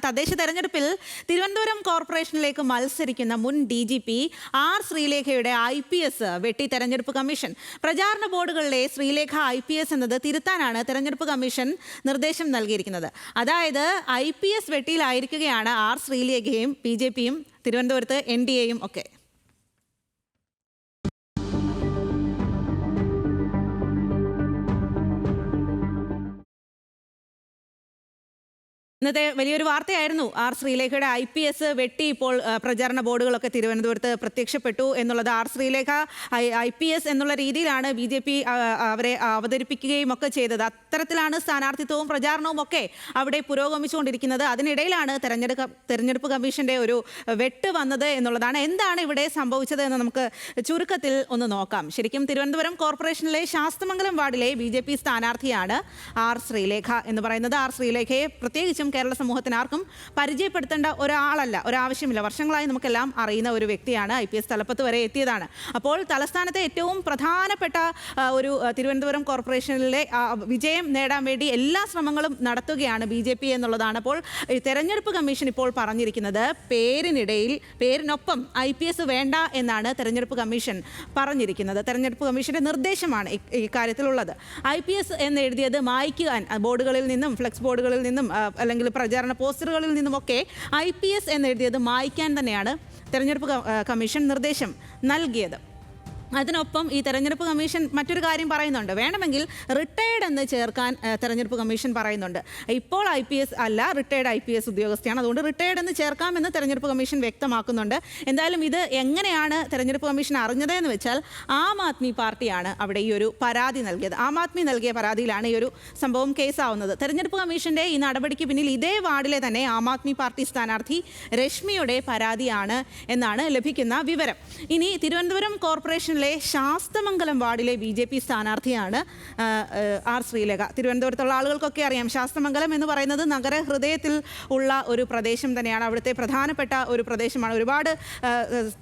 തദ്ദേശ തെരഞ്ഞെടുപ്പിൽ തിരുവനന്തപുരം കോർപ്പറേഷനിലേക്ക് മത്സരിക്കുന്ന മുൻ ഡി ജി പി ആർ ശ്രീലേഖയുടെ ഐ പി എസ് വെട്ടി തെരഞ്ഞെടുപ്പ് കമ്മീഷൻ. പ്രചാരണ ബോർഡുകളിലെ ശ്രീലേഖ ഐ പി എസ് എന്നത് തിരുത്താനാണ് തെരഞ്ഞെടുപ്പ് കമ്മീഷൻ നിർദ്ദേശം നൽകിയിരിക്കുന്നത്. അതായത് ഐ പി എസ് വെട്ടിയിലായിരിക്കുകയാണ് ആർ ശ്രീലേഖയും ബി ജെ പിയും തിരുവനന്തപുരത്ത് എൻ ഡി എയും ഒക്കെ. ഇന്നത്തെ വലിയൊരു വാർത്തയായിരുന്നു. ആർ ശ്രീലേഖയുടെ ഐ പി എസ് വെട്ടി ഇപ്പോൾ പ്രചാരണ ബോർഡുകളൊക്കെ തിരുവനന്തപുരത്ത് പ്രത്യക്ഷപ്പെട്ടു എന്നുള്ളത് R Sreelekha I P S എന്നുള്ള രീതിയിലാണ് ബി ജെ പി അവരെ അവതരിപ്പിക്കുകയും ഒക്കെ ചെയ്തത്. അത്തരത്തിലാണ് സ്ഥാനാർത്ഥിത്വവും പ്രചാരണവും ഒക്കെ അവിടെ പുരോഗമിച്ചുകൊണ്ടിരിക്കുന്നത്. അതിനിടയിലാണ് തെരഞ്ഞെടുപ്പ് തെരഞ്ഞെടുപ്പ് കമ്മീഷന്റെ ഒരു വെട്ട് വന്നത് എന്നുള്ളതാണ്. എന്താണ് ഇവിടെ സംഭവിച്ചത് എന്ന് നമുക്ക് ചുരുക്കത്തിൽ ഒന്ന് നോക്കാം. ശരിക്കും തിരുവനന്തപുരം കോർപ്പറേഷനിലെ ശാസ്തമംഗലം വാർഡിലെ ബി സ്ഥാനാർത്ഥിയാണ് ആർ ശ്രീലേഖ എന്ന് പറയുന്നത്. ആർ ശ്രീലേഖയെ പ്രത്യേകിച്ചും കേരള സമൂഹത്തിന് ആർക്കും പരിചയപ്പെടുത്തേണ്ട ഒരാളല്ല ഒരാവശ്യമില്ല. വർഷങ്ങളായി നമുക്കെല്ലാം അറിയുന്ന ഒരു വ്യക്തിയാണ് ഐ പി എസ് തലപ്പത്ത് വരെ എത്തിയതാണ്. അപ്പോൾ തലസ്ഥാനത്തെ ഏറ്റവും പ്രധാനപ്പെട്ട ഒരു തിരുവനന്തപുരം കോർപ്പറേഷനിലെ വിജയം നേടാൻ വേണ്ടി എല്ലാ ശ്രമങ്ങളും നടത്തുകയാണ് ബി ജെ പി എന്നുള്ളതാണ് അപ്പോൾ തെരഞ്ഞെടുപ്പ് കമ്മീഷൻ ഇപ്പോൾ പറഞ്ഞിരിക്കുന്നത് പേരിനിടയിൽ പേരിനൊപ്പം ഐ പി എസ് വേണ്ട എന്നാണ് തെരഞ്ഞെടുപ്പ് കമ്മീഷൻ പറഞ്ഞിരിക്കുന്നത്. തെരഞ്ഞെടുപ്പ് കമ്മീഷന്റെ നിർദ്ദേശമാണ് ഇക്കാര്യത്തിലുള്ളത് ഐ പി എസ് എന്ന് എഴുതിയത് മായ്ക്കുവാൻ ബോർഡുകളിൽ നിന്നും ഫ്ലെക്സ് ബോർഡുകളിൽ നിന്നും ആ, അല്ലെങ്കിൽ പ്രചാരണ പോസ്റ്ററുകളിൽ നിന്നുമൊക്കെ ഐ പി എസ് എന്നെഴുതിയത് മായ്ക്കാൻ തന്നെയാണ് തെരഞ്ഞെടുപ്പ് കമ്മീഷൻ നിർദ്ദേശം നൽകിയത്. അതിനൊപ്പം ഈ തെരഞ്ഞെടുപ്പ് കമ്മീഷൻ മറ്റൊരു കാര്യം പറയുന്നുണ്ട്. വേണമെങ്കിൽ റിട്ടയർഡ് എന്ന് ചേർക്കാൻ തെരഞ്ഞെടുപ്പ് കമ്മീഷൻ പറയുന്നുണ്ട്. ഇപ്പോൾ ഐ പി എസ് അല്ല റിട്ടയർഡ് ഐ പി എസ് ഉദ്യോഗസ്ഥയാണ്. അതുകൊണ്ട് റിട്ടയർഡ് എന്ന് ചേർക്കാമെന്ന് തെരഞ്ഞെടുപ്പ് കമ്മീഷൻ വ്യക്തമാക്കുന്നുണ്ട്. എന്തായാലും ഇത് എങ്ങനെയാണ് തെരഞ്ഞെടുപ്പ് കമ്മീഷൻ അറിഞ്ഞതെന്ന് വെച്ചാൽ ആം ആദ്മി പാർട്ടിയാണ് അവിടെ ഈ ഒരു പരാതി നൽകിയത്. ആം ആദ്മി നൽകിയ പരാതിയിലാണ് ഈ ഒരു സംഭവം കേസാവുന്നത്. തെരഞ്ഞെടുപ്പ് കമ്മീഷന്റെ ഈ നടപടിക്ക് പിന്നിൽ ഇതേ വാർഡിലെ തന്നെ ആം ആദ്മി പാർട്ടി സ്ഥാനാർത്ഥി രശ്മിയുടെ പരാതിയാണ് എന്നാണ് ലഭിക്കുന്ന വിവരം. ഇനി തിരുവനന്തപുരം കോർപ്പറേഷനിലെ ശാസ്തമംഗലം വാർഡിലെ ബി ജെ പി സ്ഥാനാർത്ഥിയാണ് ആർ ശ്രീലേഖ. തിരുവനന്തപുരത്തുള്ള ആളുകൾക്കൊക്കെ അറിയാം ശാസ്തമംഗലം എന്ന് പറയുന്നത് നഗര ഹൃദയത്തിൽ ഉള്ള ഒരു പ്രദേശം തന്നെയാണ്. അവിടുത്തെ പ്രധാനപ്പെട്ട ഒരു പ്രദേശമാണ്. ഒരുപാട്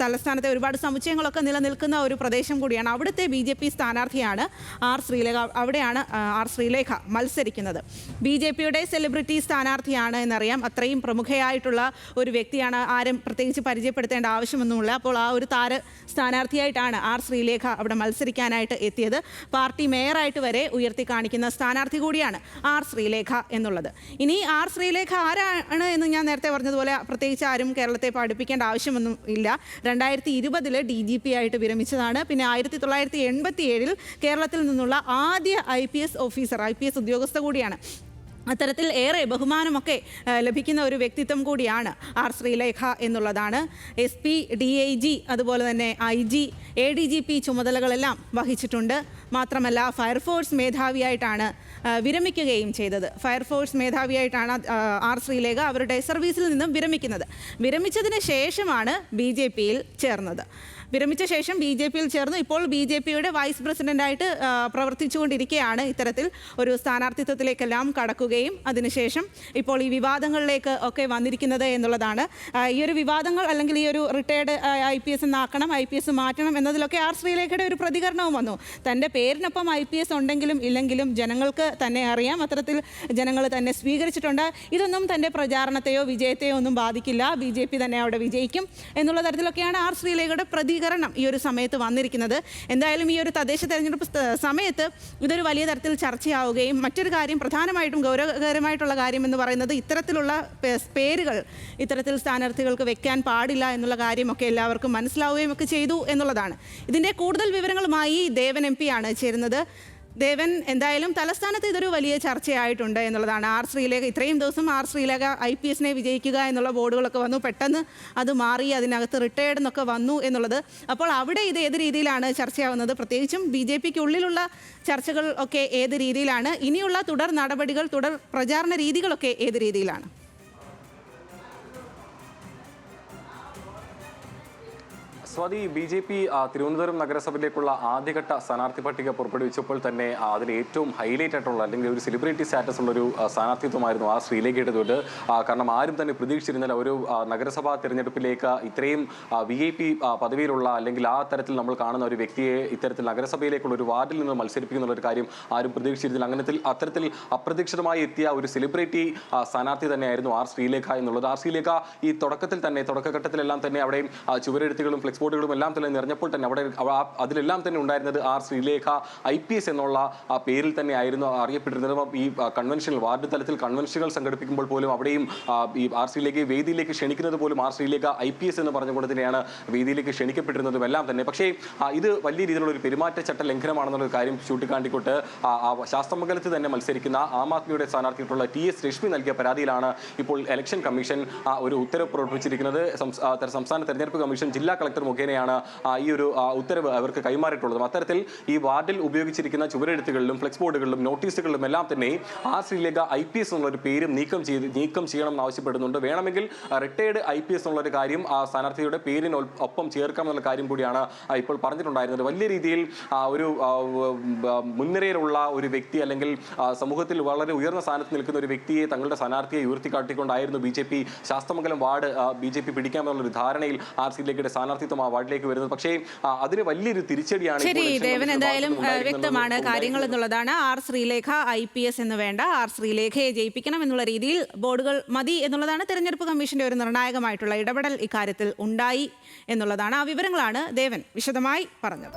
തലസ്ഥാനത്തെ ഒരുപാട് സമുച്ചയങ്ങളൊക്കെ നിലനിൽക്കുന്ന ഒരു പ്രദേശം കൂടിയാണ് അവിടുത്തെ ബി ജെ പി സ്ഥാനാർത്ഥിയാണ് ആർ ശ്രീലേഖ. അവിടെയാണ് ആർ ശ്രീലേഖ മത്സരിക്കുന്നത്. ബി ജെ പിയുടെ സെലിബ്രിറ്റി സ്ഥാനാർത്ഥിയാണ് എന്നറിയാം. അത്രയും പ്രമുഖയായിട്ടുള്ള ഒരു വ്യക്തിയാണ്. ആരും പ്രത്യേകിച്ച് പരിചയപ്പെടുത്തേണ്ട ആവശ്യമൊന്നുമില്ല. അപ്പോൾ ആ ഒരു താര സ്ഥാനാർത്ഥിയായിട്ടാണ് ആർ ശ്രീലേഖ അവിടെ മത്സരിക്കാനായിട്ട് എത്തിയത്. പാർട്ടി മേയറായിട്ട് വരെ ഉയർത്തി കാണിക്കുന്ന സ്ഥാനാർത്ഥി കൂടിയാണ് ആർ ശ്രീലേഖ എന്നുള്ളത്. ഇനി ആർ ശ്രീലേഖ ആരാണ് എന്ന് ഞാൻ നേരത്തെ പറഞ്ഞതുപോലെ പ്രത്യേകിച്ച് ആരും കേരളത്തെ പഠിപ്പിക്കേണ്ട ആവശ്യമൊന്നും ഇല്ല. രണ്ടായിരത്തി ഇരുപതിൽ ഡി ജി പി ആയിട്ട് വിരമിച്ചതാണ്. പിന്നെ ആയിരത്തി തൊള്ളായിരത്തി എൺപത്തി ഏഴിൽ കേരളത്തിൽ നിന്നുള്ള ആദ്യ I P S officer I P S ഉദ്യോഗസ്ഥ കൂടിയാണ് അത്തരത്തിൽ ഏറെ ബഹുമാനമൊക്കെ ലഭിക്കുന്ന ഒരു വ്യക്തിത്വം കൂടിയാണ് ആർ ശ്രീലേഖ എന്നുള്ളതാണ്. S P D I G അതുപോലെ തന്നെ I G A D G P ചുമതലകളെല്ലാം വഹിച്ചിട്ടുണ്ട്. മാത്രമല്ല ഫയർഫോഴ്സ് മേധാവിയായിട്ടാണ് വിരമിക്കുകയും ചെയ്തത്. ഫയർഫോഴ്സ് മേധാവിയായിട്ടാണ് ആർ ശ്രീലേഖ അവരുടെ സർവീസിൽ നിന്നും വിരമിക്കുന്നത്. വിരമിച്ചതിന് ശേഷമാണ് ബി ജെ പിയിൽ ചേർന്നത്. വിരമിച്ച ശേഷം ബി ജെ പിയിൽ ചേർന്നു. ഇപ്പോൾ ബി ജെ പിയുടെ വൈസ് പ്രസിഡന്റായിട്ട് പ്രവർത്തിച്ചുകൊണ്ടിരിക്കുകയാണ്. ഇത്തരത്തിൽ ഒരു സ്ഥാനാർത്ഥിത്വത്തിലേക്കെല്ലാം കടക്കുകയും അതിനുശേഷം ഇപ്പോൾ ഈ വിവാദങ്ങളിലേക്ക് ഒക്കെ വന്നിരിക്കുന്നത് എന്നുള്ളതാണ്. ഈ ഒരു വിവാദങ്ങൾ അല്ലെങ്കിൽ ഈ ഒരു റിട്ടയർഡ് ഐ പി എസ് എന്നാക്കണം ഐ പി എസ് മാറ്റണം എന്നതിലൊക്കെ ആർ ശ്രീലേഖയുടെ ഒരു പ്രതികരണവും വന്നു. തന്റെ പേരിനൊപ്പം ഐ പി എസ് ഉണ്ടെങ്കിലും ഇല്ലെങ്കിലും ജനങ്ങൾക്ക് തന്നെ അറിയാം. അത്തരത്തിൽ ജനങ്ങൾ തന്നെ സ്വീകരിച്ചിട്ടുണ്ട്. ഇതൊന്നും തന്റെ പ്രചാരണത്തെയോ വിജയത്തെയോ ഒന്നും ബാധിക്കില്ല. ബി ജെ പി തന്നെ അവിടെ വിജയിക്കും എന്നുള്ള തരത്തിലൊക്കെയാണ് ആർ ശ്രീലേഖയുടെ പ്രതികരണം ഈ ഒരു സമയത്ത് വന്നിരിക്കുന്നത്. എന്തായാലും ഈ ഒരു തദ്ദേശ തെരഞ്ഞെടുപ്പ് സമയത്ത് ഇതൊരു വലിയ തരത്തിൽ ചർച്ചയാവുകയും മറ്റൊരു കാര്യം പ്രധാനമായിട്ടും ഗൗരവകരമായിട്ടുള്ള കാര്യം എന്ന് പറയുന്നത് ഇത്തരത്തിലുള്ള പേരുകൾ ഇത്തരത്തിൽ സ്ഥാനാർത്ഥികൾക്ക് വെക്കാൻ പാടില്ല എന്നുള്ള കാര്യമൊക്കെ എല്ലാവർക്കും മനസ്സിലാവുകയും ഒക്കെ ചെയ്തു എന്നുള്ളതാണ്. ഇതിന്റെ കൂടുതൽ വിവരങ്ങളുമായി ദേവൻ എം ആണ് ചേരുന്നത്. ദേവൻ എന്തായാലും തലസ്ഥാനത്ത് ഇതൊരു വലിയ ചർച്ചയായിട്ടുണ്ട് എന്നുള്ളതാണ്. ആർ ശ്രീലേഖ ഇത്രയും ദിവസം ആർ ശ്രീലേഖ ഐ പി എസിനെ വിജയിക്കുക എന്നുള്ള ബോർഡുകളൊക്കെ വന്നു. പെട്ടെന്ന് അത് മാറി അതിനകത്ത് റിട്ടയേർഡ് എന്നൊക്കെ വന്നു എന്നുള്ളത്. അപ്പോൾ അവിടെ ഇത് ഏത് രീതിയിലാണ് ചർച്ചയാവുന്നത്? പ്രത്യേകിച്ചും ബി ജെ പിക്ക് ഉള്ളിലുള്ള ചർച്ചകൾ ഒക്കെ ഏത് രീതിയിലാണ്? ഇനിയുള്ള തുടർ നടപടികൾ തുടർ പ്രചാരണ രീതികളൊക്കെ ഏത് രീതിയിലാണ്? Swathi B J P Thiruvananthapuram നഗരസഭയിലേക്കുള്ള ആദ്യഘട്ട സ്ഥാനാർത്ഥി പട്ടിക പുറപ്പെടുവിച്ചപ്പോൾ തന്നെ അതിൽ ഏറ്റവും ഹൈലൈറ്റ് ആയിട്ടുള്ള അല്ലെങ്കിൽ ഒരു സെലിബ്രിറ്റി സ്റ്റാറ്റസ് ഉള്ള ഒരു സ്ഥാനാർത്ഥിത്വമായിരുന്നു ആ ശ്രീലേഖയുടെ തൊട്ട് കാരണം ആരും തന്നെ പ്രതീക്ഷിച്ചിരുന്നില്ല ഒരു നഗരസഭാ തിരഞ്ഞെടുപ്പിലേക്ക് ഇത്രയും വി ഐ പി പദവിയിലുള്ള അല്ലെങ്കിൽ ആ തരത്തിൽ നമ്മൾ കാണുന്ന ഒരു വ്യക്തിയെ ഇത്തരത്തിൽ നഗരസഭയിലേക്കുള്ള ഒരു വാർഡിൽ നിന്ന് മത്സരിപ്പിക്കുന്ന ഒരു കാര്യം ആരും പ്രതീക്ഷിച്ചിരുന്നില്ല. അങ്ങനത്തിൽ അത്തരത്തിൽ അപ്രതീക്ഷിതമായി എത്തിയ ഒരു സെലിബ്രിറ്റി സ്ഥാനാർത്ഥി തന്നെയായിരുന്നു ആർ ശ്രീലേഖ എന്നുള്ളത്. ആർ ശ്രീലേഖ ഈ തുടക്കത്തിൽ തന്നെ തുടക്കഘട്ടത്തിലെല്ലാം തന്നെ അവിടെയും ചുവരെഴുത്തുകളും ഫ്ലെക്സ് ബോർഡുകളും എല്ലാം തന്നെ നിറഞ്ഞപ്പോൾ തന്നെ അവിടെ അവ- അതിലെല്ലാം തന്നെ ഉണ്ടായിരുന്നത് R Sreelekha I P S എന്നുള്ള ആ പേരിൽ തന്നെ ആയിരുന്നു അറിയപ്പെട്ടിരുന്നത്. ഈ കൺവെൻഷനിൽ വാർഡ് തലത്തിൽ കൺവെൻഷനുകൾ സംഘടിപ്പിക്കുമ്പോൾ പോലും അവിടെയും ഈ ആർ ശ്രീലേഖയെ വേദിയിലേക്ക് ക്ഷണിക്കുന്നത് പോലും R Sreelekha I P S എന്ന് പറഞ്ഞുകൊണ്ട് തന്നെയാണ് വേദിയിലേക്ക് ക്ഷണിക്കപ്പെട്ടിരുന്നതും എല്ലാം തന്നെ. പക്ഷേ ഇത് വലിയ രീതിയിലുള്ള ഒരു പെരുമാറ്റച്ചട്ട ലംഘനമാണെന്നുള്ള കാര്യം ആ ശാസ്ത്രമംഗലത്ത് തന്നെ മത്സരിക്കുന്ന ആം ആദ്മിയുടെ സ്ഥാനാർത്ഥിയായിട്ടുള്ള ടി എസ് രശ്മി നൽകിയ പരാതിയിലാണ് ഇപ്പോൾ ഇലക്ഷൻ കമ്മീഷൻ ഒരു ഉത്തരവ് പുറപ്പെടുവിച്ചിരിക്കുന്നത്. സംസ്ഥാന തെരഞ്ഞെടുപ്പ് കമ്മീഷൻ ജില്ലാ കളക്ടർ മുഖേനയാണ് ഈ ഒരു ഉത്തരവ് അവർക്ക് കൈമാറിയിട്ടുള്ളത്. അത്തരത്തിൽ ഈ വാർഡിൽ ഉപയോഗിച്ചിരിക്കുന്ന ചുവരെഴുത്തുകളിലും ഫ്ലെക്സ് ബോർഡുകളിലും നോട്ടീസുകളിലും എല്ലാം തന്നെ ആ ശ്രീലേഖ ഐ പി എസ് എന്നുള്ളൊരു പേരും നീക്കം ചെയ്ത് നീക്കം ചെയ്യണം എന്ന് ആവശ്യപ്പെടുന്നുണ്ട്. വേണമെങ്കിൽ റിട്ടയർഡ് ഐ പി എസ് എന്നുള്ളൊരു കാര്യം ആ സ്ഥാനാർത്ഥിയുടെ പേരിന് ഒപ്പം ചേർക്കാം എന്നുള്ള കാര്യം കൂടിയാണ് ഇപ്പോൾ പറഞ്ഞിട്ടുണ്ടായിരുന്നത്. വലിയ രീതിയിൽ ഒരു മുൻനിരയിലുള്ള ഒരു വ്യക്തി അല്ലെങ്കിൽ സമൂഹത്തിൽ വളരെ ഉയർന്ന സ്ഥാനത്ത് നിൽക്കുന്ന ഒരു വ്യക്തിയെ തങ്ങളുടെ സ്ഥാനാർത്ഥിയെ ഉയർത്തിക്കാട്ടിക്കൊണ്ടായിരുന്നു B J P Sasthamangalam ward B J P പിടിക്കാമെന്നുള്ളൊരു ധാരണയിൽ ആർ സി ലേഖയുടെ സ്ഥാനാർത്ഥിത്വം ആ വാർഡിലേക്ക് വരുന്നത്. പക്ഷേ അതിന് വലിയൊരു തിരിച്ചടിയാണ് ശരി ദേവൻ എന്തായാലും വ്യക്തമാണ് കാര്യങ്ങൾ എന്നുള്ളതാണ്. R Sreelekha I P S എന്ന് വേണ്ട. ആർ ശ്രീലേഖയെ ജയിപ്പിക്കണം എന്നുള്ള രീതിയിൽ ബോർഡുകൾ മതി എന്നുള്ളതാണ് തെരഞ്ഞെടുപ്പ് കമ്മീഷന്റെ ഒരു നിർണായകമായിട്ടുള്ള ഇടപെടൽ ഇക്കാര്യത്തിൽ ഉണ്ടായി എന്നുള്ളതാണ് ആ വിവരങ്ങളാണ് ദേവൻ വിശദമായി പറഞ്ഞത്.